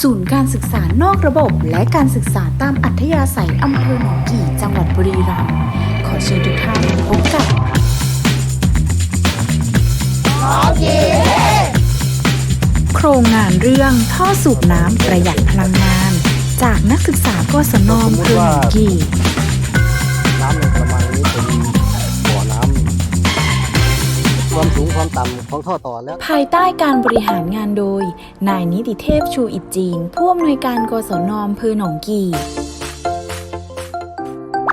ศูนย์การศึกษานอกระบบและการศึกษาตามอัธยาศัยอำเภอหนองกี่จังหวัดบุรีรัมย์ขอเชิญทุกท่านพบกับโครงงานเรื่องท่อสูบน้ำประหยัดพลังงาน จากนักศึกษากศนอำเภอหนองกี่ ความสูงความต่ำของท่อต่อแล้ว ภายใต้การบริหารงานโดย นายนิติเทพชูอิจจีน ผู้อำนวยการกศนอำเภอหนองกี่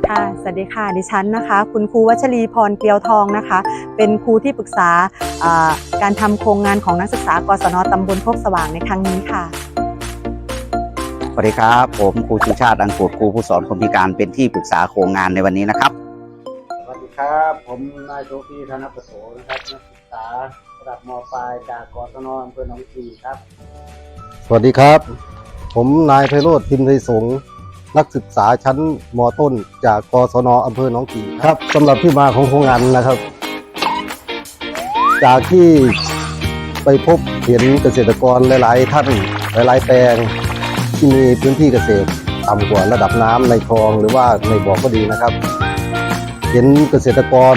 ค่ะสวัสดีค่ะดิฉันนะคะ คุณครูวัชรีพรเกลียวทองนะคะ เป็นครูที่ปรึกษาอ่าการทำโครงงานของนักศึกษากศนตำบลโคกสว่างในครั้งนี้ค่ะสวัสดีครับ ผมครูชูชาติอังกูดครูผู้สอนคนพิการเป็นที่ปรึกษาโครงงานในวันนี้นะครับสวัสดีครับ ผมนายโชคีธนประโสนะครับนักศึกษาระดับมปลายจากกศนอำเภอหนองกีครับ สวัสดีครับ ผมนายไพโรธพิมพ์ไทยสงฆ์นักศึกษาชั้นมต้น จากกศนอำเภอหนองกี่ครับสำหรับที่มาของโครงงานนะครับ จากที่ไปพบเห็นเกษตรกรหลาย ๆ ท่านหลาย ๆ แปลงที่มีพื้นที่เกษตรต่ำกว่าระดับน้ำในคลองหรือว่าในบ่อก็ดีนะครับ เห็นเกษตรกร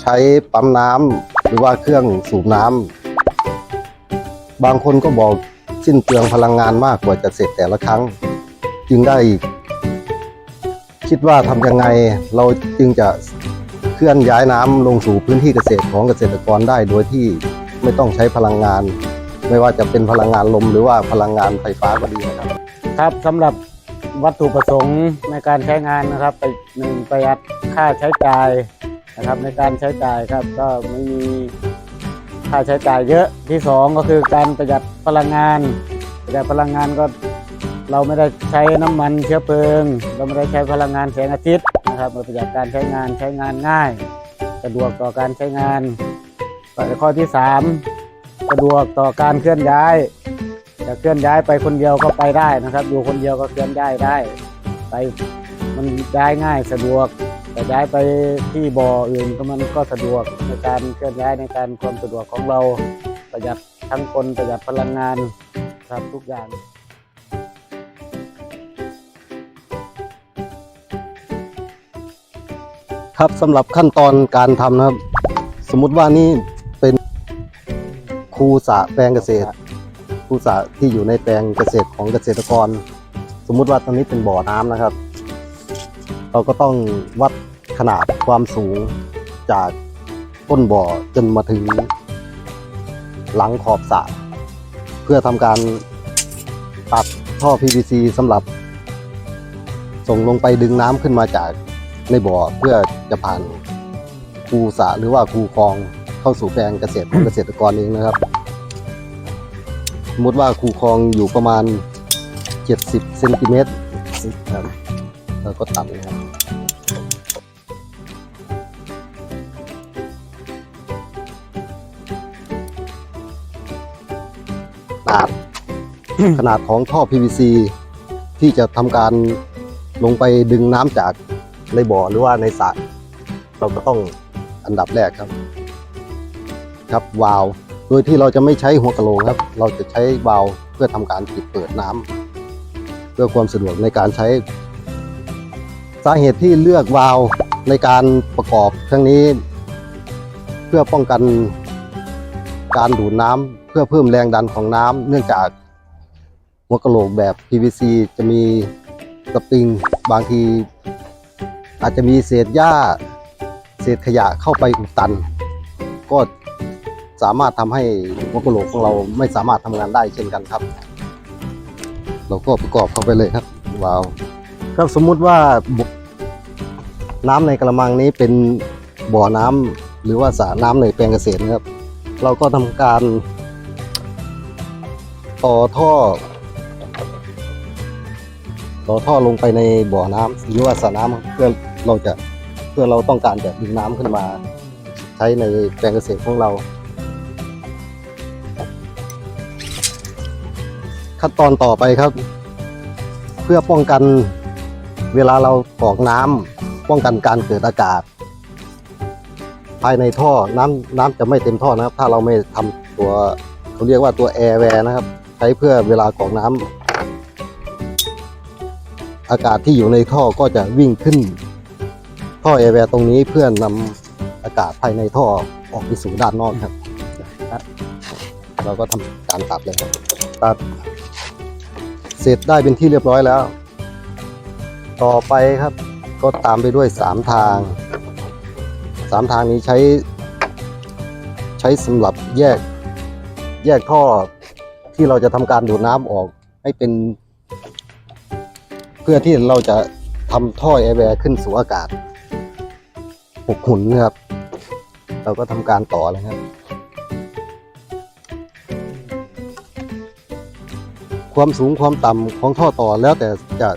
ใช้ปั๊มน้ำหรือว่าเครื่องสูบน้ำบางคนก็บอกสิ้นเปลืองพลังงานมากกว่าจะเสร็จแต่ละครั้ง จึงได้ คิดว่าทำยังไงเราจึงจะเคลื่อนย้ายน้ำลงสู่พื้นที่เกษตรของเกษตรกรได้โดยที่ไม่ต้องใช้พลังงาน ไม่ว่าจะเป็นพลังงานลมหรือว่าพลังงานไฟฟ้าก็ดีนะครับ ครับสำหรับ วัตถุประสงค์ในการใช้งานนะครับไปหนึ่งประหยัดค่าใช้จ่ายนะครับในการใช้จ่ายครับก็ไม่มีค่าใช้จ่ายเยอะที่สองก็คือการประหยัดพลังงานประหยัดพลังงานก็เราไม่ได้ใช้น้ำมันเชื้อเพลิง เราไม่ได้ใช้พลังงานแสงอาทิตย์นะครับเราประหยัดการใช้งานใช้งานง่าย สะดวกต่อการใช้งานข้อที่สามสะดวกต่อการเคลื่อนย้าย จะเคลื่อนย้ายไปคนเดียวก็ไปได้นะครับ อยู่คนเดียวก็เคลื่อนย้ายได้ ไปมันย้ายง่ายสะดวกแต่ย้ายไปที่บ่ออื่นก็มันก็สะดวกในการเคลื่อนย้ายในการความสะดวกของเรา ประหยัดทั้งคนประหยัดพลังงานครับทุกอย่างครับสำหรับขั้นตอนการทำนะครับ สมมติว่านี่เป็นคูสระแปลงเกษตร คูสะที่อยู่ในแปลงเกษตรของเกษตรกร สมมุติว่าตรงนี้เป็นบ่อน้ำนะครับ เราก็ต้องวัดขนาดความสูงจากต้นบ่อจนมาถึง หลังขอบสระเพื่อทำการตัดท่อ PVC สำหรับ ส่งลงไปดึงน้ำขึ้นมาจากในบ่อเพื่อจะผ่านคูสระหรือว่าคูคลองเข้าสู่แปลงเกษตรของเกษตรกรเองนะครับ สมมติว่าคูคลองอยู่ประมาณ 70เซนติเมตรครับแล้วก็ตัดนะครับขนาดขนาดของท่อ PVC ที่จะทำการลงไปดึงน้ำจากในบ่อหรือว่าในสระเราก็ต้องอันดับแรกครับ ครับวาล์ว โดยที่เราจะไม่ใช้หัวกะโหลกครับ เราจะใช้วาล์วเพื่อทำการปิดเปิดน้ำเพื่อความสะดวกในการใช้ สาเหตุที่เลือกวาล์วในการประกอบครั้งนี้ เพื่อป้องกันการดูดน้ำเพื่อเพิ่มแรงดันของน้ำเนื่องจากหัวกะโหลกแบบ PVC จะมีสปริงบางที อาจจะมีเศษหญ้า เศษขยะเข้าไปอุดตัน ก็ สามารถทำให้หัวกะโหลกของเราไม่สามารถทำงานได้เช่นกันครับ เราก็ประกอบเข้าไปเลยครับว้าวครับสมมุติว่าน้ำในกระมังนี้เป็นบ่อน้ำหรือว่าสระน้ำในแปลงเกษตรนะครับ เราก็ทำการต่อท่อ ต่อท่อลงไปในบ่อน้ำหรือว่าสระน้ำเพื่อเราจะเพื่อเราต้องการจะดึงน้ำขึ้นมา ใช้ในแปลงเกษตรของเรา ขั้นตอนต่อไปครับ เพื่อป้องกันเวลาเรากรอกน้ำป้องกันการเกิดอากาศ ภายในท่อน้ำน้ำจะไม่เต็มท่อนะครับ ถ้าเราไม่ทำตัวเขาเรียกว่าตัวแอร์แวร์นะครับ ใช้เพื่อเวลากรอกน้ำอากาศที่อยู่ในท่อก็จะวิ่งขึ้น ท่อแอร์แวร์ตรงนี้เพื่อนำอากาศภายในท่อออกไปสู่ด้านนอกครับ เราก็ทำการตัดเลยครับตัด เสร็จได้เป็นที่เรียบร้อยแล้ว ต่อไปครับก็ตามไปด้วยสามทางสามทางนี้ใช้ ใช้สำหรับแยกแยกท่อที่เราจะทำการดูดน้ำออกให้เป็น เพื่อที่เราจะทำท่อแอร์แวร์ขึ้นสู่อากาศหกหุ่นนะครับ เราก็ทำการต่อเลยครับ ความสูงความต่ำของท่อต่อแล้วแต่จะ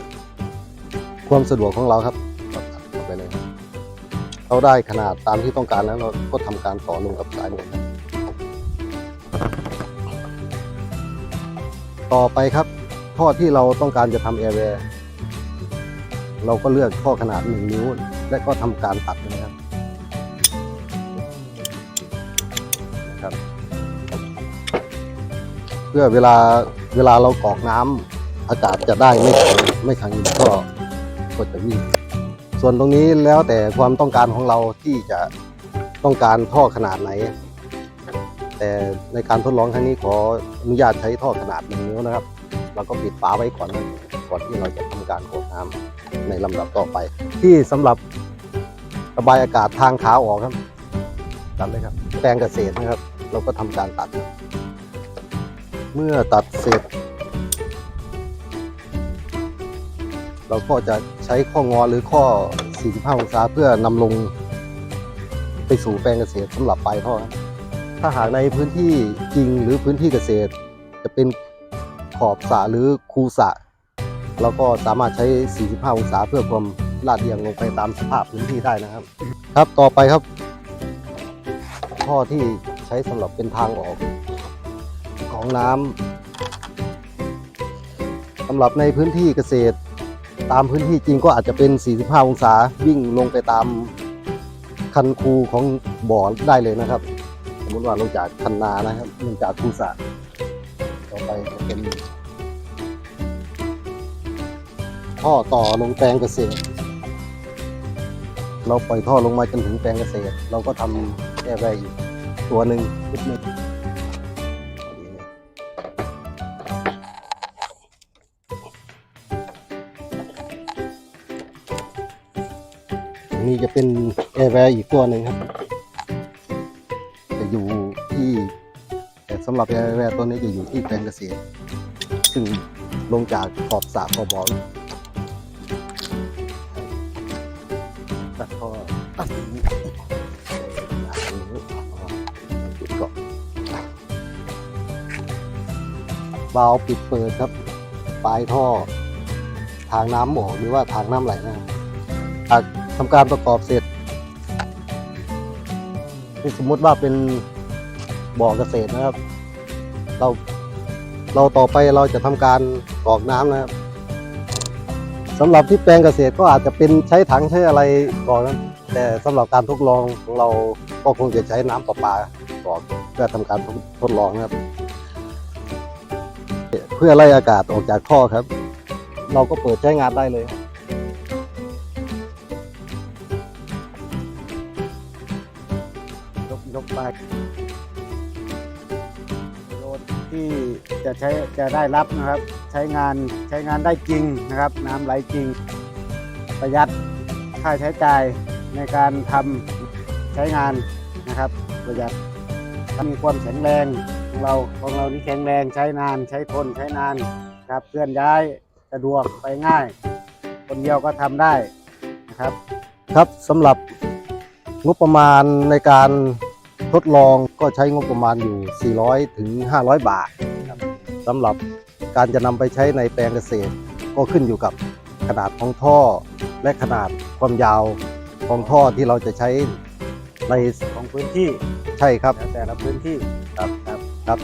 ความสะดวกของเราครับก็ตัดเข้าไปเลยครับเราได้ขนาดตามที่ต้องการแล้วเราก็ทำการต่อลงกับสายหมดครับต่อไปครับท่อที่เราต้องการจะทำแอร์แวร์เราก็เลือกท่อขนาด 1 นิ้ว และก็ทำการตัดนะครับนะครับ เพื่อเวลา เวลาเรากรอกน้ำอากาศจะได้ไม่ขังไม่ขังอยู่ในท่อก็จะวิ่งส่วนตรงนี้แล้วแต่ความต้องการของเราที่จะต้องการท่อขนาดไหน แต่ในการทดลองครั้งนี้ขออนุญาตใช้ท่อขนาดหนึ่งนิ้วนะครับเราก็ปิดฝาไว้ก่อนก่อนที่เราจะทำการกรอกน้ำในลำดับต่อไป ที่สำหรับระบายอากาศทางขาออกครับตัดเลยครับแปลงเกษตรนะครับ เราก็ทำการตัดครับ เมื่อตัดเสร็จ เราก็จะใช้ข้องอหรือข้อ 45 องศาเพื่อนำลงไปสู่แปลงเกษตรสำหรับปลายท่อครับถ้าหากในพื้นที่จริงหรือพื้นที่เกษตร จะเป็นขอบสระหรือคูสระเราก็สามารถใช้ 45 องศาเพื่อความลาดเอียงลงไปตามสภาพพื้นที่ได้นะครับ ครับต่อไปครับท่อที่ใช้สำหรับเป็นทางออก ของน้ำสำหรับในพื้นที่เกษตร ตามพื้นที่จริงก็อาจจะเป็น 45 องศาวิ่งลงไปตามคันคูของบ่อได้เลยนะครับ สมมติว่าลงจากคันนานะครับลงจากคูสระต่อไปจะเป็นท่อต่อลงแปลงเกษตร เราปล่อยท่อลงมาจนถึงแปลงเกษตร เราก็ทำแอร์แวร์อีกตัวหนึ่งนิดนึง นี้จะเป็นแอร์แวร์อีกตัวหนึ่งครับ จะอยู่ที่แต่สำหรับแอร์แวร์ตัวนี้จะอยู่ที่แปลงเกษตรซึ่งลงจากขอบสระขอบบ่อตัดท่อตัดอย่างนี้ปิดก่อนวาล์วปิดเปิดครับ ปลายท่อ ทางน้ำออกหรือว่าทางน้ำไหลนะครับหา ทำการประกอบเสร็จที่สมมุติว่าเป็นบ่อเกษตรนะครับ เราเราต่อไปเราจะทำการกรอกน้ำนะครับสำหรับที่แปลงเกษตรก็อาจจะเป็นใช้ถังใช้อะไรกรอกนะแต่สำหรับการทดลองของเราก็คงจะใช้น้ำประปากรอกเพื่อทำการทดลองนะครับ เพื่อไล่อากาศออกจากท่อครับ เราก็เปิดใช้งานได้เลย ไปโยนที่จะใช้จะได้รับนะครับ ใช้งานใช้งานได้จริงนะครับ น้ำไหลจริง ประหยัดค่าใช้จ่ายในการทำใช้งานนะครับ ประหยัดมีความแข็งแรงของเราของเรานี่แข็งแรงใช้นานใช้ทนใช้นานครับเคลื่อนย้ายสะดวกไปง่าย คนเดียวก็ทำได้นะครับ ครับสำหรับงบประมาณในการ ทดลองก็ใช้งบประมาณอยู่ 400 ถึง 500 บาทครับสำหรับการจะนำไปใช้ในแปลงเกษตร ก็ขึ้นอยู่กับขนาดของท่อ และขนาดความยาวของท่อที่เราจะใช้ในของพื้นที่ใช่ครับแต่ละพื้นที่ครับครับครับ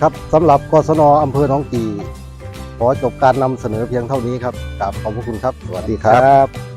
ครับสำหรับกศนอำเภอหนองกี่ขอจบการนำเสนอเพียงเท่านี้ครับกราบขอบพระคุณครับ สวัสดีครับ